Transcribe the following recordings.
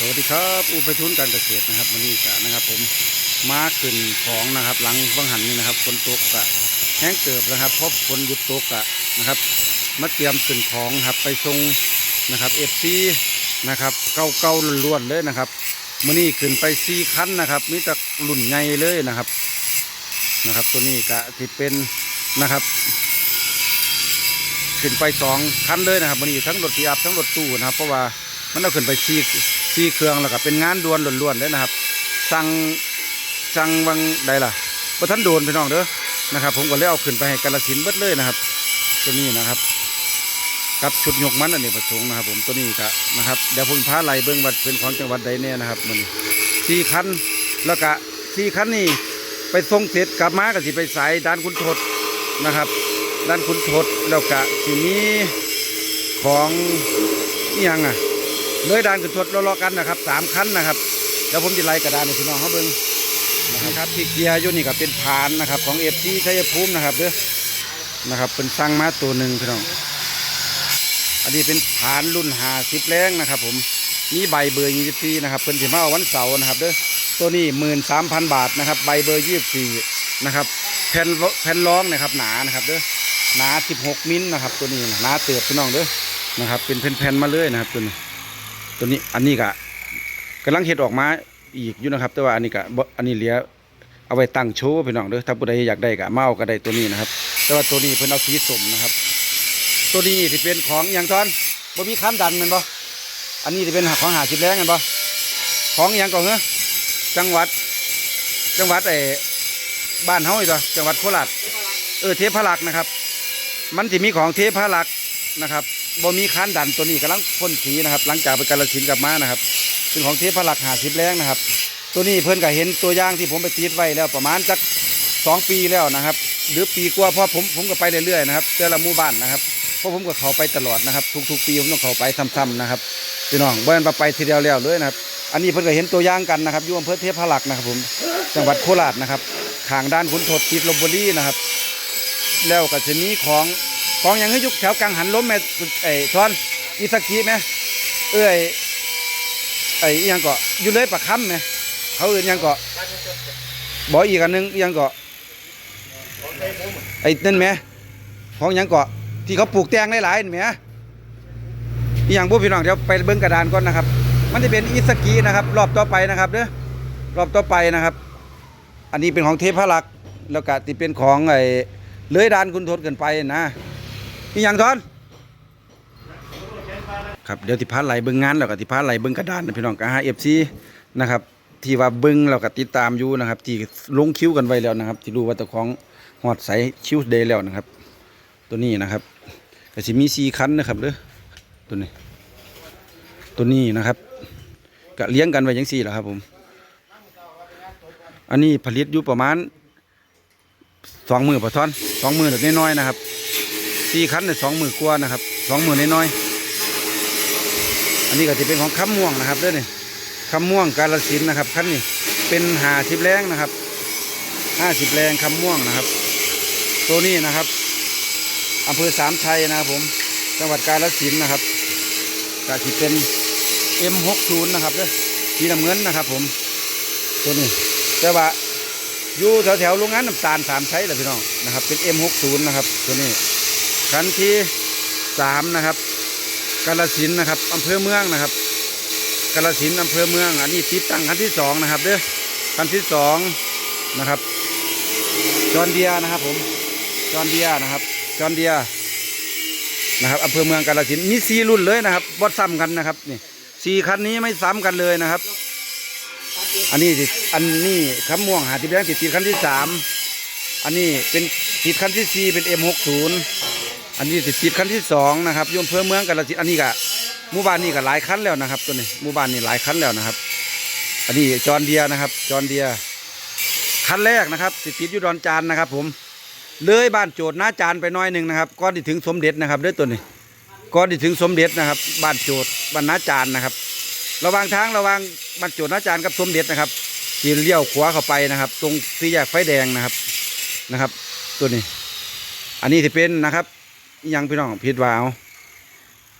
สวัสดีครับอุปชุนการเกษตรนะครับวันนี้กะนะครับ ผมมาขึ้นของนะครับ หลังบังหันนี่นะครับฝนตกกะแห้งเกิบนะครับเพราะฝนหยุดตกกะนะครับ มาเตรียมขึ้นของครับไปส่งนะครับเอฟซีนะครับเก่าเก่าล้วนๆเลยนะครับมื่อนี้ขึ้นไปซีคันนะครับมีแต่รุ่นใหญ่เลยนะครับนะครับ ตัวนี้กะที่เป็นนะครับ ขึ้นไปสองคันเลยนะครับวันนี้ทั้งรถพีอัพทั้งรถตู้นะครับ เพราะว่า มันเอาขึ้นไปซีซีเครื่องแล้วก็เป็นงานด่วนล้วนๆเลยนะครับ สั่งสั่งวังใดล่ะประทันโดนพี่น้องเด้อนะครับ ผมก็เลยเอาขึ้นไปให้กาลสินเบิดเลยนะครับ ตัวนี้นะครับกับชุดยกมันอันนี้ประสงค์นะครับ ผมตัวนี้ก็นะครับเดี๋ยวผมพาไล่เบิ้งว่าเป็นของจังหวัดใดเนี่ยนะครับมันสี่คันแล้วก็สี่คันนี่ไปส่งเสร็จกลับมาก็สิไปสายด้านคุณทศนะครับ ด้านคุณทศแล้วก็สิมีของนี่ยังอะ เลยดานคุณทศรอๆกันนะครับสามคันนะครับเดี๋ยวผมจะไล่กระดานให้พี่น้องเขาเบิ้งนะครับที่เกียร์ยู่นี่ก็เป็นผานนะครับของเอฟซีชัยภูมินะครับเด้อนะครับเป็นสั่งมาตัวหนึ่งพี่น้อง อันนี้เป็นผานรุ่นหาสิบแรงนะครับ ผมมีใบเบอร์ยี่สิบสี่นะครับเป็นสิมาเอาวันเสาร์นะครับเด้อตัวนี้หมื่นสามพันบาทนะครับใบเบอร์ยี่สิบสี่นะครับแผ่นแผ่นรองนะครับหนานะครับเด้อหนาสิบหกมิลนะครับตัวนี้หนาเติบพี่น้องเด้อนะครับเป็นแผ่นๆมาเลยนะครับตัวนี้ ตัวนี้อันนี้ก็กำลังเห็ดออกมาอีกอยู่นะครับ แต่ว่าอันนี้ก็บ่อันนี้เหลือเอาไว้ตั้งโชว์พี่น้องเด้อถ้าผู้ใดอยากได้ก็มาเอาก็ได้ตัวนี้นะครับ แต่ว่าตัวนี้เพิ่นเอาสีสมนะครับ ตัวนี้ที่เป็นของอย่างทอนบ่มีค้ำดันมันบ่อันนี้ที่เป็นของหาสิบแรงแมันบ่ของอย่างก่อนเหรอจังหวัด จังหวัดไอ้บ้านเฮาอีกตัวจังหวัดโคราชเออเทพลักษณ์นะครับ มันจะมีของเทพลักษณ์นะครับ บ่มีค้านดันตัวนี้กำลังพ่นสีนะครับ หลังจากไปกาลสินกลับมานะครับเป็นของเทพลักหาสิบแรงนะครับ ตัวนี้เพิ่นก็เห็นตัวอย่างที่ผมไปติดไว้แล้วประมาณจักสองปีแล้วนะครับ หรือปีกว่าเพราะผมผมก็ไปเรื่อยๆนะครับแต่ละหมู่บ้านนะครับเพราะผมก็เขาไปตลอดนะครับ ทุกๆปีผมต้องเขาไปซ้ำๆนะครับพี่น้องบ่แม่นว่าไปทีเดียวแล้วเลยนะครับ อันนี้เพิ่นก็เห็นตัวอย่างกันนะครับอยู่อำเภอเทพารักนะครับ ผมจังหวัดโคราชนะครับทางด้านขุนทดติดลบบุรีนะครับ แล้วก็จะมีของ ของอย่างให้ยุคแถวกังหันล้มแม่ไอ้ทอนอิสกิไหมเอ้ยไอ้อิหยังเกาะอยู่เลยปะคำไหมเขาอื่นยังเกาะบอกอีกอันหนึงยังเกาะไอ้นั่นไหมของยังเกาะที่เขาปลูกแตงหลายๆเห็นไหมอย่างพวกพี่น้องเดี๋ยวไปเบิ้งกระดานก่อนนะครับ มันจะเป็นอิสกีนะครับ รอบต่อไปนะครับเด้อรอบต่อไปนะครับ อันนี้เป็นของเทพลักษ์แล้วก็ที่เป็นของไอ้เลื้อยดานคุณทนเกินไปนะ อีหยังทอนครับเดี๋ยวที่พาไหลเบิ้งงานแล้วก็ที่พาไหลเบิ้งกระดานนะพี่น้องก็หาเอฟซีนะครับที่ว่าเบิ้งแล้วก็ติดตามอยู่นะครับที่ลงคิ้วกันไว้แล้วนะครับ ที่รู้ว่าเจ้าของหอดใสคิ้วเดย์แล้วนะครับ ตัวนี้นะครับก็สิมีสี่คันนะครับเด้อตัวนี้ ตัวนี้นะครับก็เลี้ยงกันไว้ยังสี่แหละครับผม อันนี้ผลิตอยู่ประมาณสองมือปะทอนสองมือแบบน้อยๆนะครับ สี่คันเนี่ยสองหมือกว่านะครับสองหมือน้อยๆอันนี้ก็จะเป็นของคำม่วงนะครับเด้อนี่คำม่วงกาลสินนะครับคันนี้เป็นหาสิบแรงนะครับห้าสิบแรงคำม่วงนะครับ ตัวนี้นะครับอำเภอสามชัยนะครับผมจังหวัดกาฬสินนะครับก็ที่เป็น M60 นะครับเด้อสีน้ำเงินนะครับ ผม ตัวนี้แต่ว่าอยู่แถวแถวๆโรงงานน้ำตาลสามชัยแหละพี่น้องนะครับ เป็น M60 นะครับ ตัวนี้ คันที่สามนะครับกาฬสินนะครับอำเภอเมืองนะครับกาฬสินอำเภอเมืองอันนี้ติดตั้งคันที่สองนะครับเด้อคันที่สองนะครับจอนเดียนะครับผมจอนเดียนะครับจอนเดียนะครับอำเภอเมืองกาฬสินมีสี่รุ่นเลยนะครับบดซ้ำกันนะครับนี่สี่คันนี้ไม่ซ้ำกันเลยนะครับ อันนี้ติดอันนี้คำม่วงหาที่แบงติดติดคันที่สามอันนี้เป็นติดคันที่สี่เป็น M60 อัน นี้ติดติดคันที่สองนะครับยมอำเภอเมืองกาฬสิอันนี้ก็หมู่บ้านนี้ก็หลายคันแล้วนะครับ ตัวนี้หมู่บ้านนี้หลายคันแล้วนะครับ อันนี้จอนเดียนะครับ จอนเดียคันแรกนะครับติติดอยู่ดอนจานนะครับ ผมเลยบ้านโจทย์น้าจานไปน้อยหนึ่งนะครับก่อนที่ถึงสมเด็จนะครับด้วยตัวนี้ก่อนที่ถึงสมเด็จนะครับ บ้านโจทย์บ้านหน้าจานนะครับ ระหว่างทางระหว่างบ้านโจทย์น้าจานกับสมเด็จนะครับที่เลี้ยวขวาเข้าไปนะครับ ตรงสี่แยกไฟแดงนะครับนะครับ ตัวนี้ อันนี้ที่เป็นนะครับ ยังพี่น้องผิดวาเอา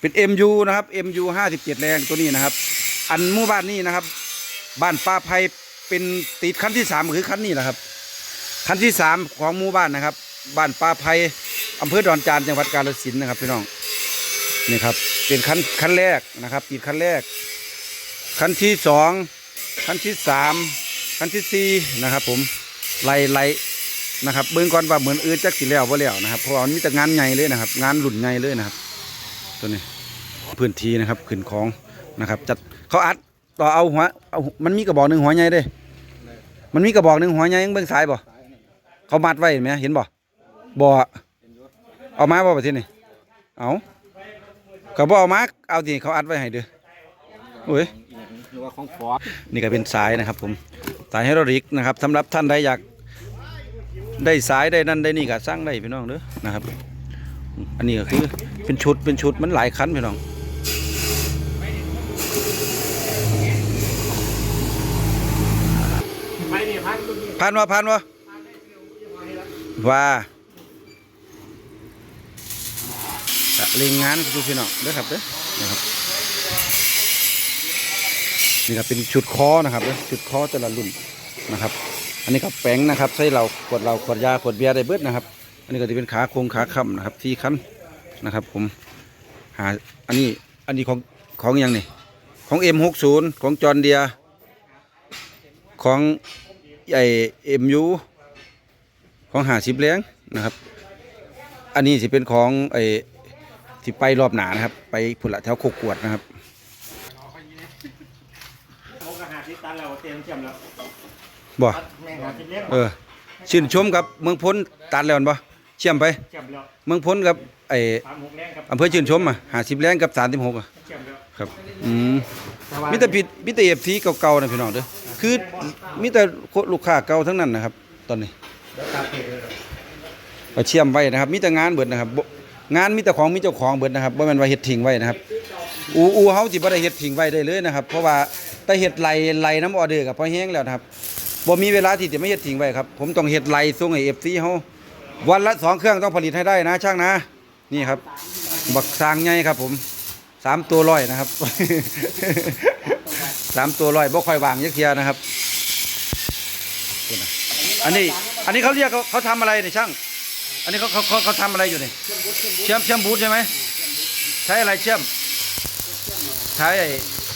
เป็น MU นะครับ MU ห้าสิบเจ็ดแรงตัวนี้นะครับ อันหมู่บ้านนี้นะครับ บ้านป้าไพเป็นติดขั้นที่สามคือขั้นนี้แหละครับขั้นที่สามของหมู่บ้านนะครับ บ้านป้าไพอำเภอดอนจานจังหวัดกาฬสินธุ์นะครับพี่น้องนี่ครับเป็นขั้นขั้นแรกนะครับติดขั้นแรก ขั้นที่สองขั้นที่สามขั้นที่สี่นะครับ ผมไล่ไล่ นะครับเบื้องก่อนว่าเหมือนอื่นจักสิแล้วว่าแล้วนะครับเพราะว่ามันมีแต่งานใหญ่เลยนะครับ งานหลุ่นใหญ่เลยนะครับ ตัวนี้พื้นที่นะครับขึ้นของนะครับ จัดเขาอัดต่อเอาหัวเอามันมีกระบอกหนึ่งหัวใหญ่เด้ มันมีกระบอกหนึ่งหัวใหญ่ยังเบื้องซ้ายบ่เขามัดไว้เห็นไหมเห็นบ่บ่เอามาบ่ประเทศนี่เอาเขาบ่เอามาเอาที่เขาอัดไว้ให้เด้อโอ้ยหรือว่าของฟอนี่ก็เป็นสายนะครับ ผมสายไฮดรอลิกนะครับสำหรับท่านใดอยาก ได้สายได้นั่นได้นี่ก็สร้างได้พี่น้องเด้อนะครับ อันนี้ก็คือเป็นชุดเป็นชุดมันหลายคันพี่น้องไปนี่พันผ่านวะผ่านวะว่าเล่งงานดูพี่น้องเด้อครับเด้อนะครับนี่ก็เป็นชุดคอนะครับเด้อชุดคอแต่ละรุ่นนะครับ อันนี้กับแป้งนะครับใช้เราขวดเราขวดยาขวดเบียร์ได้เบิดนะครับ อันนี้ก็จะเป็นขาโครงขาค้ำนะครับ ที่คันนะครับ ผมหาอันนี้อันนี้ของของอยังนี่ของ M60 ของจอร์เดียของไอเอ็มยูของหาสิบเลี้ยงนะครับ อันนี้สิเป็นของไอที่ไปรอบหนานะครับ ไปผุละแถวโคกกวดนะครับ บ่แม่งหาที่เลี้ยงเออชื่นชมกับเมืองพ้นตัดแล้วแม่นบ่เชื่อมไปเชื่อมแล้วเมืองพ้นกับไอสามหกแรงครับอำเภอชื่นชมอะหาสิบแรงกับสามสิบหกอะเชื่อมแล้วครับอืมมิแต่ผิดมิแต่เอฟซีเก่าๆนะพี่น้องเด้อคือมิแต่ลูกค้าเก่าทั้งนั้นนะครับ ตอนนี้ตาเปเลยเอาเชื่อมไว้นะครับ มีแต่งานเบิดนะครับบ่งานมีแต่ของมีเจ้าของเบิดนะครับบ่แม่นว่าเฮ็ดทิ้งไว้นะครับ อูอูเฮาสิบ่ได้เฮ็ดทิ้งไว้ได้เลยนะครับ เพราะว่าแต่เฮ็ดไหลไหลน้ำออเดอร์ก็พอแห้งแล้วนะครับ บ่มีเวลาที่จะไม่เฮ็ดทิ้งไว้ครับ ผมต้องเฮ็ดไหลส่งให้ FC เฮาวันละสองเครื่องต้องผลิตให้ได้นะ ช่างนะ นี่ครับ บักสางใหญ่ครับ ผมสามตัวร้อยนะครับสามตัวร้อยบ่ค่อยวางยักเทียนะครับ อันนี้อันนี้เขาเรียกเขาเขาทำอะไรเนี่ยช่าง อันนี้เขาเขาเขาเขาทำอะไรอยู่เนี่ยเชื่อมเชื่อมบูทใช่ไหมใช้อะไรเชื่อม ใช้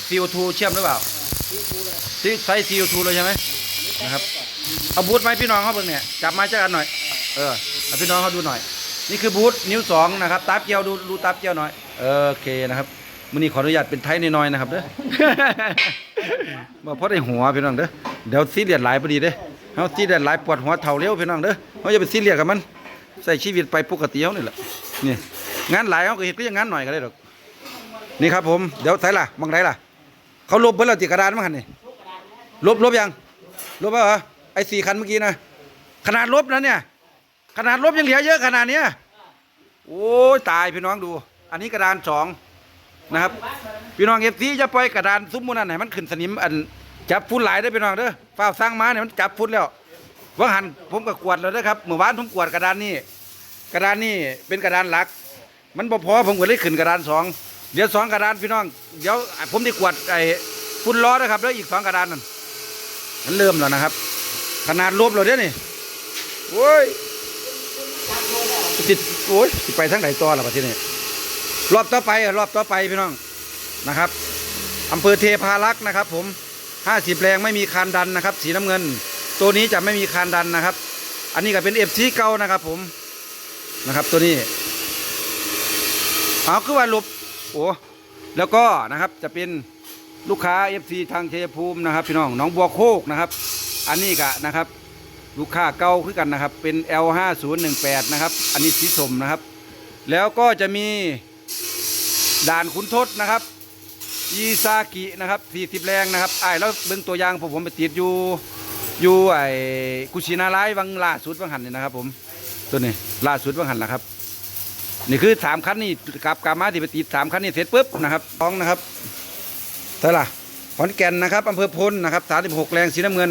CO2 เชื่อมหรือเปล่าใช้ CO2 เลยใช่ไหม นะครับเอาบูทไหมพี่น้องเขาเบิ่งเนี่ยจับไม้จักอันหน่อยเออเอาพี่น้องเขาดูหน่อย นี่คือบูทนิ้วสองนะครับตาเกียวดูดูตาเกียวหน่อยเออโอเคนะครับมื้อนี้ขออนุญาตเป็นไทยน้อยๆนะครับเด้อบ่พอได้หัวพี่น้องเด้อเดี๋ยวซีเรียสหลายพอดีเด้อเฮาซีเรียสหลายปวดหัวเท่าเร็วพี่น้องเด้อเฮาอย่าไปซีเรียสกับมันใส่ชีวิตไปปกติเฮานี่แหละนี่งานหลายเฮาก็เฮ็ดก็ยังงานหน่อยก็ได้ดอกนี่ครับผมเดี๋ยวไสล่ะบังไดล่ะเขาลบเบิ่แล้วติกระดานมั้งหั่นนี่ลบลบยัง ลบแล้วเหรอไอ้สี่คันเมื่อกี้นะขนาดลบนะเนี่ย ขนาดลบยังเหลือเยอะขนาดเนี้ยโอ้ยตายพี่น้องดู อันนี้กระดานสองนะครับพี่น้องเอฟซีจะปล่อยกระดานซุ้มมูนั่นไหนมันขึ้นสนิมอันจับฝุ่นหลายได้พี่น้องเด้อฝ้าสร้างมาเนี่ยมันจับฝุ่นแล้วว่าหันผมก็กวดแล้วนะครับเมื่อวานผมกวดกระดานนี่กระดานนี่เป็นกระดานหลัก มันบ่พอผมก็เลยขึ้นกระดานสองเดี๋ยวสองกระดานพี่น้องเดี๋ยวผมได้กวดไอ้ฝุ่นล้อนะครับแล้วอีกสองกระดานนั่น มันเริ่มแล้วนะครับ ขนาดลบแล้วเดี๋ยนี่โอ้ยติดโอ้ยสิไปทั้งไหนต่อล่ะประเทศนี้รอบต่อไปอะรอบต่อไปพี่น้องนะครับอำเภอเทพารักษ์นะครับ ผม50แรงไม่มีคานดันนะครับ สีน้ำเงิน ตัวนี้จะไม่มีคานดันนะครับ อันนี้ก็เป็นเอฟซีเก่านะครับ ผมนะครับ ตัวนี้เอาคือว่าลบโอ้แล้วก็นะครับจะเป็น ลูกค้า FC ทางชัยภูมินะครับ พี่น้องน้องบัวโคกนะครับ อันนี้ก็นะครับ ลูกค้าเก่าคือกันนะครับ เป็น L5018 นะครับ อันนี้สีสมนะครับ แล้วก็จะมีด่านขุนทศนะครับยีซากินะครับ40แรงนะครับไอ้แล้วเบิ่งตัวยางผมผมไปติดอยู่อยู่ไอ้กุชินาไลายวังล่าสุดวังหันนี่นะครับ ผมตัวนี้ล่าสุดวังหันแหละครับ นี่คือสามคันนี่กลับกลับมาที่ไปติดสามคันนี่เสร็จปุ๊บนะครับท้องนะครับ เท่าไหร่ขอนแก่นนะครับอำเภอพลนะครับ36แรงสีน้ำเงิน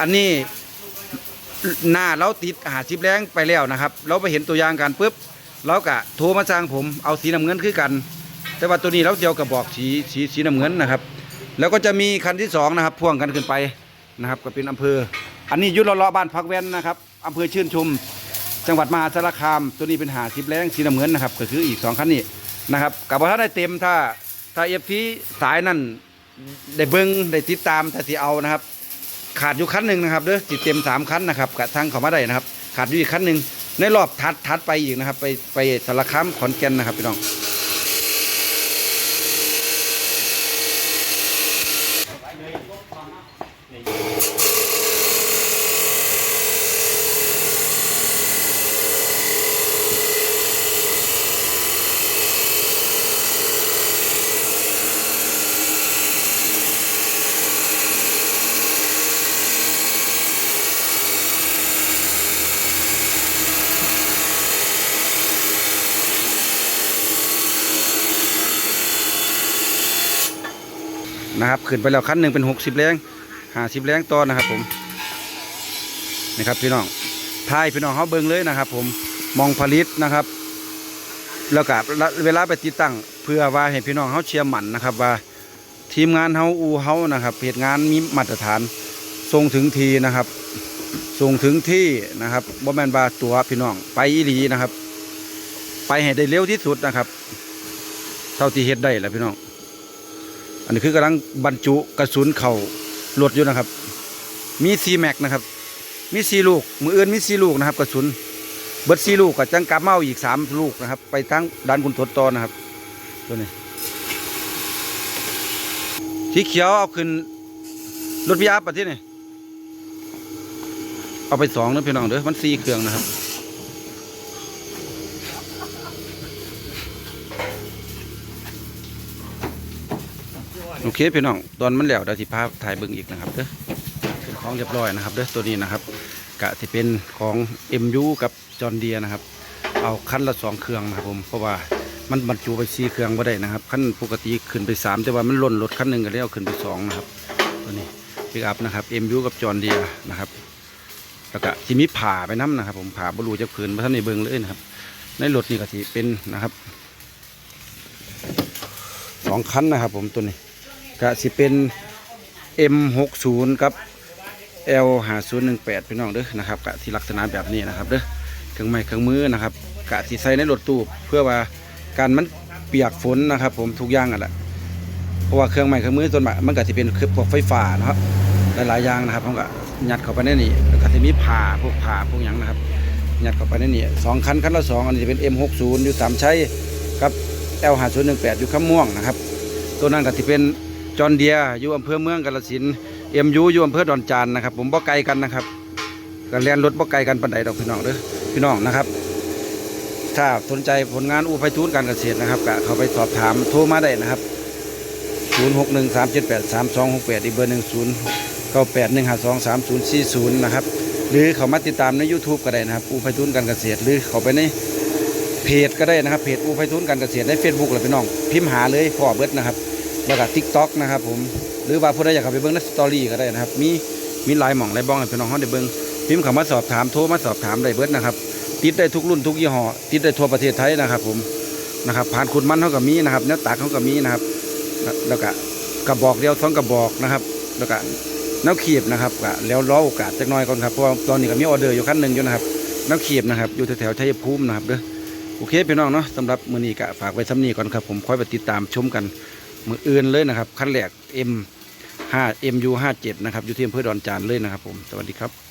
อันนี้หน้าเราติดหาสิบแรงไปแล้วนะครับ เราไปเห็นตัวอย่างกันปุ๊บเราก็โทรมาสั่งผมเอาสีน้ำเงินคือกัน แต่ว่าตัวนี้เราเดียวกับบอกสีสีสีน้ำเงินนะครับ แล้วก็จะมีคันที่สองนะครับพ่วงกันขึ้นไปนะครับ ก็เป็นอำเภอ อันนี้ยุทธลาะบ้านพักแว่นนะครับอำเภอชื่นชม จังหวัดมหาสารคาม ตัวนี้เป็นหาสิบแรงสีน้ำเงินนะครับก็คืออีกสองคันนี้นะครับกับว่าถ้าได้เต็มถ้า ถ้าเอฟซีสายนั่นได้เบิ้งได้ติดตามถ้าสิเอานะครับ ขาดอยู่คันหนึ่งนะครับเด้อสิเต็มสามคันนะครับกับทางเขามาได้นะครับ ขาดอยู่อีกคันหนึ่งในรอบทัดทัดไปอีกนะครับ ไปไปสารคามขอนแก่นนะครับพี่น้อง นะครับขึ้นไปแล้วคันหนึ่งเป็นหกสิบแรงห้าสิบแรงต่อนะครับผมนะครับพี่น้องทายพี่น้องเขาเบิ่งเลยนะครับ ผมมองผลิตนะครับ แล้วก็เวลาไปติดตั้งเพื่อว่าให้พี่น้องเขาเชียร์หมั่นนะครับว่าทีมงานเขาอูเขานะครับเหตุงานมีมาตรฐานส่งถึงทีนะครับส่งถึงที่นะครับบ่แมนบาตัวพี่น้องไปอีหลีนะครับ ไปให้ได้เร็วที่สุดนะครับ เท่าที่เฮ็ดได้แหละพี่น้อง อันนี้คือกำลังบรรจุกระสุนเข่ารถอยู่นะครับ มีซีแม็กนะครับ มีซีลูก มืออื่นมีซีลูกนะครับ กระสุน เบิดซีลูกกับจังกาเมาอีกสามลูกนะครับ ไปทั้งด้านคุณทดตอนนะครับตัวนี้สีเขียวเอาขึ้นรถพิอาร์ปะที่นี่เอาไปสองนะพี่น้องเด้อมันซีเครื่องนะครับ โอเคพี่น้องตอนมันแล้วเดี๋ยวสิภาพถ่ายเบิ่งอีกนะครับเด้อเป็นของเรียบร้อยนะครับเด้อตัวนี้นะครับกะที่เป็นของ MU กับจอ n เดียนะครับ เอาคันละสองเครื่องนะครับผมเพราะว่ามันบรรจุไปสี่เครื่องไ่ได้นะครับคันปกติขึ้นไปสามแต่ว่ามันล่นรถคันหนึ่งก็เลยเอาขึ้นไปสองนะครับตัวนี้พิกอัพนะครับ MU กับจอ n เดียนะครับแล้วก็ที่มีผ่าไปน้ำนะครับ ผมผ่าบรูจะพื้นมาท่านในเบิ่งเลยนะครับ ในรถนี่ก็ที่เป็นนะครับสองคันนะครับ ผมตัวนี้ ก็สิเป็น M60 กับ L5018 พี่น้องเด้อนะครับกะที่ลักษณะแบบนี้นะครับเด้อเครื่องไม้เครื่องมือนะครับกะที่ใส่ในรถตู้เพื่อว่าการมันเปียกฝนนะครับ ผมทุกอย่างอะแหละเพราะว่าเครื่องไม้เครื่องมือส่วนมากมันก็จะเป็นเครื่องพวกไฟฟ้านะครับหลายๆอย่างนะครับผมก็ยัดเข้าไปในนี่แล้วก็จะมีผ่าพวกผ่าพวกหยังนะครับยัดเข้าไปในนี่สองคันคันละสองอันนี้จะเป็น M60 อยู่สามใชัยกับ L5018 อยู่ข้ามม่วงนะครับ ตัวนั้นก็ที่เป็น จอนเดียอยู่อำเภอเมืองกาฬสินเอ็มยูอยู่อำเภอดอนจานนะครับ ผมบ่ไกลกันนะครับก็เรียนรถบ่ไกลกันปันใดดอกพี่น้องเด้อพี่น้องนะครับ ถ้าสนใจผลงานอู่ไพทูนการเกษตรนะครับก็เข้าไปสอบถามโทรมาได้นะครับ0 6 1 3 7 8 3 2 6 8อีกเบอร์หนึ่งศูนย์เก้าแปดหนึ่งห้าสองสามศูนย์สี่ศูนย์นะครับหรือเขามาติดตามใน YouTube ก็ได้นะครับอู่ไพทูนการเกษตร หรือเขาไปในเพจก็ได้นะครับเพจอู่ไพทุนการเกษตรใน Facebook เลยพี่น้องพิมพ์หาเลยพ่อเบิดนะครับ แล้วก็ทิกต็อกนะครับผมหรือว่าผู้ใดอยากเข้าไปเบิ้งในสตอรี่ก็ได้นะครับ มีมีหลายหม่องหลายบ้องให้พี่น้องเขาได้เบิ้งพิมพ์คำว่าสอบถามโทรมาสอบถามได้เบิดนะครับ ติดได้ทุกรุ่นทุกยี่ห้อติดได้ทั่วประเทศไทยนะครับ ผมนะครับผ่านคุณมันเขาก็มีนะครับเนื้อตากเขาก็มีนะครับ แล้วก็กระบอกเดียวสองกระบอกนะครับ แล้วก็น้ำขีบนะครับก็แล้วรอโอกาสจักน้อยก่อนครับเพราะตอนนี้ก็มีออเดอร์อยู่ขั้นหนึ่งอยู่นะครับน้ำขีบนะครับ อยู่แถวๆชัยภูมินะครับเด้อโอเคพี่น้องเนาะสำหรับมือนี้ก็ฝากไว้ซ้ำนี้ก่อนครับ ผมคอยไปติดตามชมกัน มืออื่นเลยนะครับขั้นแรก M 5 MU 57นะครับอยู่ที่อำเภอดอนจานเลยนะครับผม สวัสดีครับ